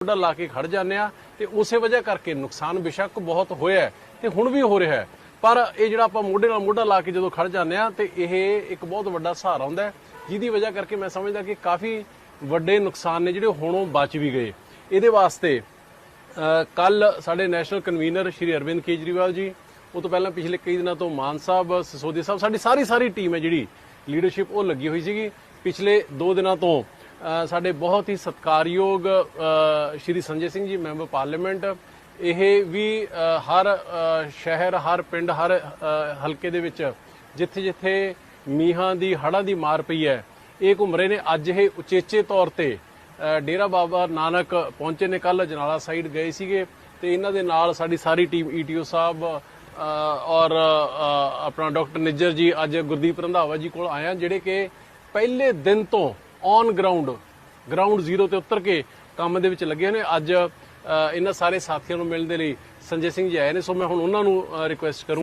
ਮੋਢਾ ਲਾ ਕੇ ਖੜ ਜਾਂਦੇ ਆ ਤੇ ਉਸੇ ਵਜ੍ਹਾ ਕਰਕੇ ਨੁਕਸਾਨ ਬੇਸ਼ੱਕ ਬਹੁਤ ਹੋਇਆ ਹੈ ਤੇ ਹੁਣ ਵੀ ਹੋ ਰਿਹਾ ਪਰ ਇਹ ਜਿਹੜਾ ਆਪਾਂ ਮੋਢੇ ਨਾਲ ਮੋਢਾ ਲਾ ਕੇ ਜਦੋਂ ਖੜ ਜਾਂਦੇ ਆ ਤੇ ਇਹ ਇੱਕ ਬਹੁਤ ਵੱਡਾ ਸਹਾਰਾ ਹੁੰਦਾ ਜਿਹਦੀ ਵਜ੍ਹਾ ਕਰਕੇ ਮੈਂ ਸਮਝਦਾ ਕਿ ਕਾਫੀ ਵੱਡੇ ਨੁਕਸਾਨ ਨੇ ਜਿਹੜੇ ਹੁਣੋਂ ਬਚ ਵੀ ਗਏ। ਇਹਦੇ ਵਾਸਤੇ ਕੱਲ ਸਾਡੇ ਨੈਸ਼ਨਲ ਕਨਵੀਨਰ ਸ਼੍ਰੀ ਅਰਵਿੰਦ ਕੇਜਰੀਵਾਲ ਜੀ, ਉਹ ਤੋਂ ਪਹਿਲਾਂ ਪਿਛਲੇ ਕਈ ਦਿਨਾਂ ਤੋਂ ਮਾਨ ਸਾਹਿਬ ਸਿਸੋਦੀ ਸਾਹਿਬ, ਸਾਡੀ ਸਾਰੀ ਸਾਰੀ ਟੀਮ ਹੈ ਜਿਹੜੀ ਲੀਡਰਸ਼ਿਪ ਉਹ ਲੱਗੀ ਹੋਈ ਸੀਗੀ। ਪਿਛਲੇ 2 ਦਿਨਾਂ ਤੋਂ ਸਾਡੇ ਬਹੁਤ ਹੀ ਸਤਿਕਾਰਯੋਗ ਸ਼੍ਰੀ ਸੰਜੇ ਸਿੰਘ ਜੀ, ਮੈਂਬਰ ਪਾਰਲੀਮੈਂਟ। ਇਹ ਵੀ ਹਰ ਸ਼ਹਿਰ, ਹਰ ਪਿੰਡ, ਹਰ ਹਲਕੇ ਦੇ ਵਿੱਚ ਜਿੱਥੇ ਜਿੱਥੇ ਮੀਹਾਂ ਦੀ, ਹੜ੍ਹਾਂ ਦੀ ਮਾਰ ਪਈ ਹੈ, ਇਹ ਘੁੰਮ ਰਹੇ ਨੇ। ਅੱਜ ਇਹ ਉਚੇਚੇ ਤੌਰ ਤੇ ਡੇਰਾ ਬਾਬਾ ਨਾਨਕ ਪਹੁੰਚੇ ਨੇ। ਕੱਲ ਜਨਾਲਾ ਸਾਈਡ ਗਏ ਸੀਗੇ ਤੇ ਇਹਨਾਂ ਦੇ ਨਾਲ ਸਾਡੀ ਸਾਰੀ ਟੀਮ ਈਟੀਓ ਸਾਹਿਬ ਔਰ ਆਪਣਾ ਡਾਕਟਰ ਨਿੱਜਰ ਜੀ, ਅੱਜ ਗੁਰਦੀਪ ਰੰਧਾਵਾ ਜੀ ਕੋਲ ਆਇਆ, ਜਿਹੜੇ ਕਿ ਪਹਿਲੇ ਦਿਨ ਤੋਂ ਔਨ ਗਰਾਊਂਡ ਗਰਾਊਂਡ ਜ਼ੀਰੋ ਤੇ ਉਤਰ ਕੇ ਕੰਮ ਦੇ ਵਿੱਚ ਲੱਗੇ ਨੇ। ਅੱਜ ਇਹਨਾਂ ਸਾਰੇ ਸਾਥੀਆਂ ਨੂੰ ਮਿਲਣ ਦੇ ਲਈ ਸੰਜੇ ਸਿੰਘ ਜੀ ਆਏ ਨੇ, ਸੋ ਮੈਂ ਹੁਣ ਉਹਨਾਂ ਨੂੰ ਰਿਕੁਐਸਟ ਕਰੂੰ।